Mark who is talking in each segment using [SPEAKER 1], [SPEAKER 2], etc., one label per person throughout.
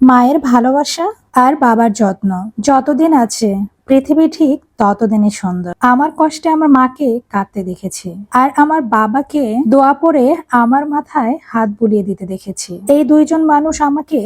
[SPEAKER 1] মায়ের ভালোবাসা আর বাবার যত্ন যতদিন আছে পৃথিবী ঠিক ততদিনই সুন্দর। আমার কষ্টে আমার মাকে কাঁদতে দেখেছি। আর আমার বাবাকে দোয়া পরে আমার মাথায় হাত বুলিয়ে দিতে দেখেছি। এই দুইজন মানুষ আমাকে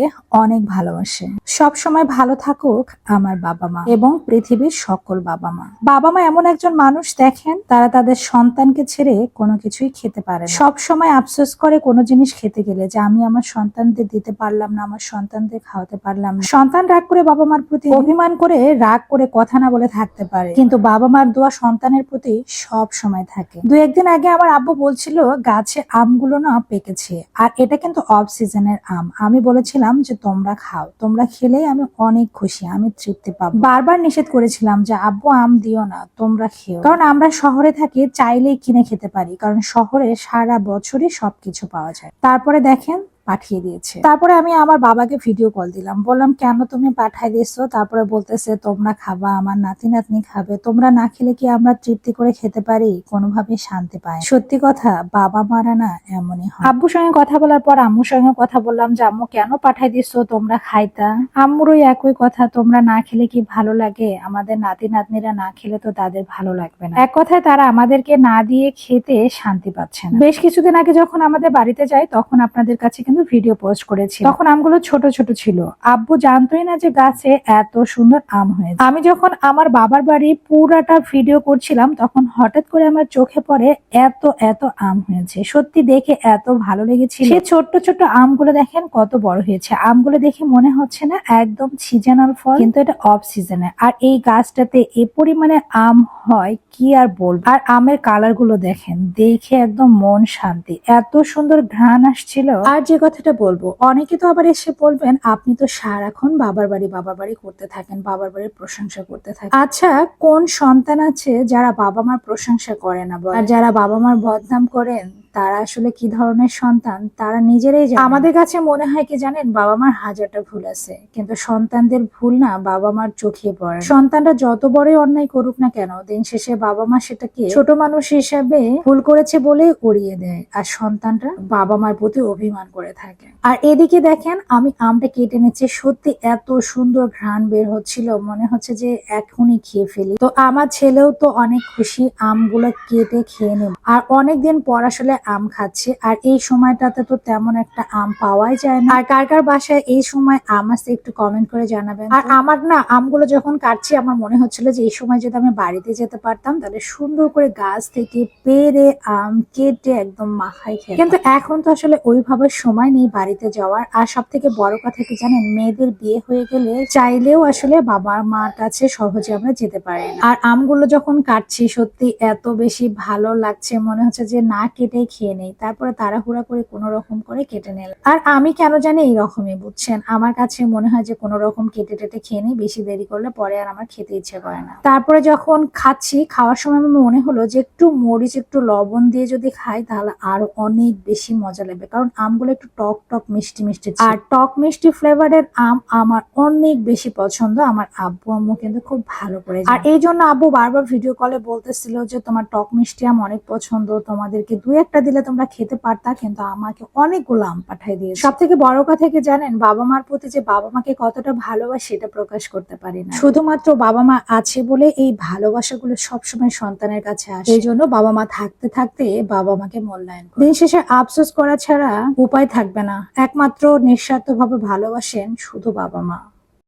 [SPEAKER 1] অনেক ভালোবাসে। সব সময় ভালো থাকুক আমার বাবা মা এবং পৃথিবীর সকল বাবা মা। বাবা মা এমন একজন মানুষ দেখেন, তারা তাদের সন্তানকে ছেড়ে কোনো কিছুই খেতে পারে সব সময় আফসোস করে কোনো জিনিস খেতে গেলে যে আমি আমার সন্তানদের দিতে পারলাম না, আমার সন্তানদের খাওয়াতে পারলাম সন্তান রাগ করে বাবা মার প্রতি অভিমান করে, রাগ করে কথা না বলে থাকতে পারে। কিন্তু বাবা মার দোয়া সন্তানের প্রতি সব সময় থাকে। দু একদিন আগে আমার আব্বু বলছিল, গাছে আমগুলো না পেকেছে। আর এটা কিন্তু অফ সিজনের আম। আমি বলেছিলাম যে, তোমরা খাও। তোমরা খেলেই আমি অনেক খুশি, আমি তৃপ্তি পাবো। বারবার নিষেধ করেছিলাম যে, আব্বু, আম দিও না, তোমরা খেও। কারণ আমরা শহরে থাকি, চাইলেই কিনে খেতে পারি। কারণ শহরে সারা বছরই সবকিছু পাওয়া যায়। তারপরে দেখেন পাঠিয়ে দিয়েছে। তারপরে আমি আমার বাবাকে ভিডিও কল দিলাম। বললাম, কেন তুমি পাঠাই দিয়েছ? তারপরে বলতেছে, তোমরা খাবা, আমার নাতি নাতনি খাবে। তোমরা না খেলে কি আমরা তৃপ্তি করে খেতে পারি? কোনোভাবে শান্তি পাই সত্যি কথা, বাবা মারা না এমনই হয়। আব্বুর সঙ্গে কথা বলার পর আম্মুর সঙ্গে কথা বললাম যে, আম্মু, কেন পাঠাই দিছো তোমরা খাইতা। আম্মুরই একই কথা, তোমরা না খেলে কি ভালো লাগে? আমাদের নাতি নাতনিরা না খেলে তো তাদের ভালো লাগবে না। এক কথায় তারা আমাদেরকে না দিয়ে খেতে শান্তি পাচ্ছে না। বেশ কিছুদিন আগে যখন আমাদের বাড়িতে যাই তখন আপনাদের কাছে কিন্তু ভিডিও পোস্ট করেছি। তখন আমগুলো ছোট ছোট ছিল। আব্বু জানতোই না যে গাছে এত সুন্দর আম হয়েছে। আমি যখন আমার বাবার বাড়ি পুরাটা ভিডিও করছিলাম, তখন হঠাৎ করে আমার চোখে পড়ে এত এত আম হয়েছে। সত্যি দেখে এত ভালো লেগেছিল। সে ছোট্ট ছোট্ট আমগুলো দেখেন কত বড় হয়েছে। আমগুলো দেখে মনে হচ্ছে না একদম সিজনাল ফল, কিন্তু এটা অফ সিজনে আর এই গাছটাতে এ পরিমাণে আম হয় কি আর বলব? আর আমের কালারগুলো দেখেন, দেখে একদম মন শান্তি। এত সুন্দর ঘ্রাণ আসছিল। আর যে কথাটা বলব। অনেকে তো আবার এসে বলবেন, আপনি তো সারাক্ষণ বাবার বাড়ি বাবার বাড়ি করতে থাকেন, বাবার বাড়ির প্রশংসা করতে থাকেন। আচ্ছা কোন সন্তান আছে যারা বাবা মার প্রশংসা করে না আর যারা বাবা মার বদনাম করেন তারা আসলে কি ধরনের সন্তান? তারা নিজেরাই আমাদের কাছে মনে হয় কি জানেন বাবা মার হাজারটা ভুল আছে, কিন্তু সন্তানদের ভুল না বাবা মার চোখে পড়ে। সন্তানরা যত বড়ই অন্যায় করুক না কেন, দিন শেষে বাবা মা সেটাকে ছোট মানুষ হিসাবে ভুল করেছে বলেই উড়িয়ে দেয়, আর সন্তানরা বাবা মার প্রতি অভিমান করে থাকে। আর এদিকে দেখেন, আমি আমটা কেটে নিচ্ছি, সত্যি এত সুন্দর ঘ্রাণ বের হচ্ছিল, মনে হচ্ছে যে এখনই খেয়ে ফেলি। তো আমার ছেলেও তো অনেক খুশি, আমগুলো কেটে খেয়ে নেব আর অনেকদিন পর আসলে আম খাচ্ছে। আর এই সময়টাতে তো তেমন একটা আম পাওয়াই যায় না। আর কার কার বাসায় এই সময় আম আছে একটু কমেন্ট করে জানাবেন আর আমার না আমগুলো যখন কাটছি আমার মনে হচ্ছিল যে এই সময় যদি আমি বাড়িতে যেতে পারতাম তাহলে সুন্দর করে গাছ থেকে পেরে আম কেটে একদম মাখায় খেয়ে কিন্তু এখন তো আসলে ওইভাবে সময় নেই বাড়িতে যাওয়ার। আর সব থেকে বড় কথা কি জানেন মেয়েদের বিয়ে হয়ে গেলে চাইলেও আসলে বাবা মার কাছে সহজে আমরা যেতে পারি না। আর আমগুলো যখন কাটছি সত্যি এত বেশি ভালো লাগছে মনে হচ্ছে যে না কেটেই খেয়ে নেই। তারপরে তাড়াহুড়া করে কোনো রকম করে কেটে নিলাম আর আমি কেন জানি এইরকমই বুঝছেন? আমার কাছে মনে হয় যে কোনো রকম কেটে টেটে খেয়ে নিই, বেশি দেরি করলে পরে আর আমার খেতে ইচ্ছে করে না। তারপরে যখন খাচ্ছি, খাওয়ার সময় আমার মনে হলো যে একটু মরিচ, একটু লবণ দিয়ে যদি খাই, তাহলে আরও অনেক বেশি মজা লাগবে। কারণ আমগুলো একটু টক টক, মিষ্টি মিষ্টি আর টক, মিষ্টি ফ্লেভারের আম আমার অনেক বেশি পছন্দ। আমার আব্বু আম্মু কিন্তু খুব ভালো করে আর এই জন্য আব্বু বারবার ভিডিও কলে বলতেছিল যে তোমার টক, মিষ্টি আম অনেক পছন্দ, তোমাদেরকে দুই একটা দিলে তোমরা খেতে পারতা, কিন্তু আমাকে অনেকগুলো আম পাঠাই দিয়ে সব থেকে বড় কথা কি জানেন? বাবা মার প্রতি যে বাবা মাকে কতটা ভালোবাসে, সেটা প্রকাশ করতে পারি না। শুধুমাত্র বাবা মা আছে বলে এই ভালোবাসাগুলো সবসময় সন্তানের কাছে আসে। এই জন্য বাবা মা থাকতে থাকতে বাবা মাকে মূল্যায়ন। দিন শেষে আফসোস করা ছাড়া উপায় থাকবে না। একমাত্র নিঃস্বার্থভাবে ভালোবাসেন শুধু বাবা মা